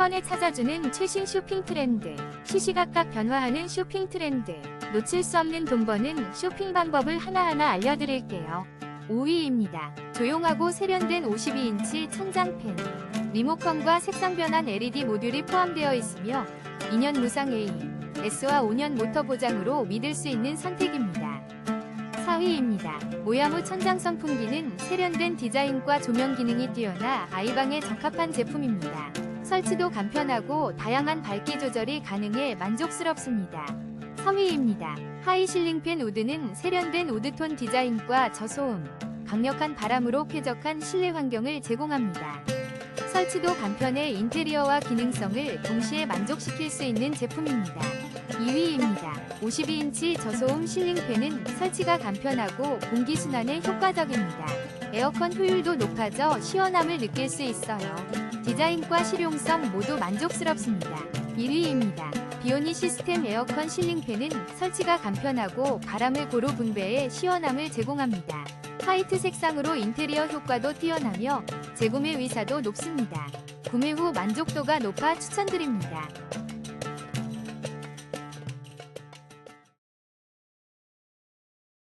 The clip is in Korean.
번에 찾아주는 최신 쇼핑 트렌드. 시시각각 변화하는 쇼핑 트렌드. 놓칠 수 없는 돈 버는 쇼핑 방법을 하나하나 알려드릴게요. 5위입니다. 조용하고 세련된 52인치 천장팬. 리모컨과 색상 변환 LED 모듈이 포함되어 있으며 2년 무상 A, S와 5년 모터 보장으로 믿을 수 있는 선택입니다. 4위입니다. 오야무 천장 선풍기는 세련된 디자인과 조명 기능이 뛰어나 아이방에 적합한 제품입니다. 설치도 간편하고 다양한 밝기 조절이 가능해 만족스럽습니다. 3위입니다. 하이 실링팬 우드는 세련된 우드톤 디자인과 저소음, 강력한 바람으로 쾌적한 실내 환경을 제공합니다. 설치도 간편해 인테리어와 기능성을 동시에 만족시킬 수 있는 제품입니다. 2위입니다. 52인치 저소음 실링팬은 설치가 간편하고 공기순환에 효과적입니다. 에어컨 효율도 높아져 시원함을 느낄 수 있어요. 디자인과 실용성 모두 만족스럽습니다. 1위입니다. 비오니 시스템 에어컨 실링팬은 설치가 간편하고 바람을 고루 분배해 시원함을 제공합니다. 화이트 색상으로 인테리어 효과도 뛰어나며 재구매 의사도 높습니다. 구매 후 만족도가 높아 추천드립니다.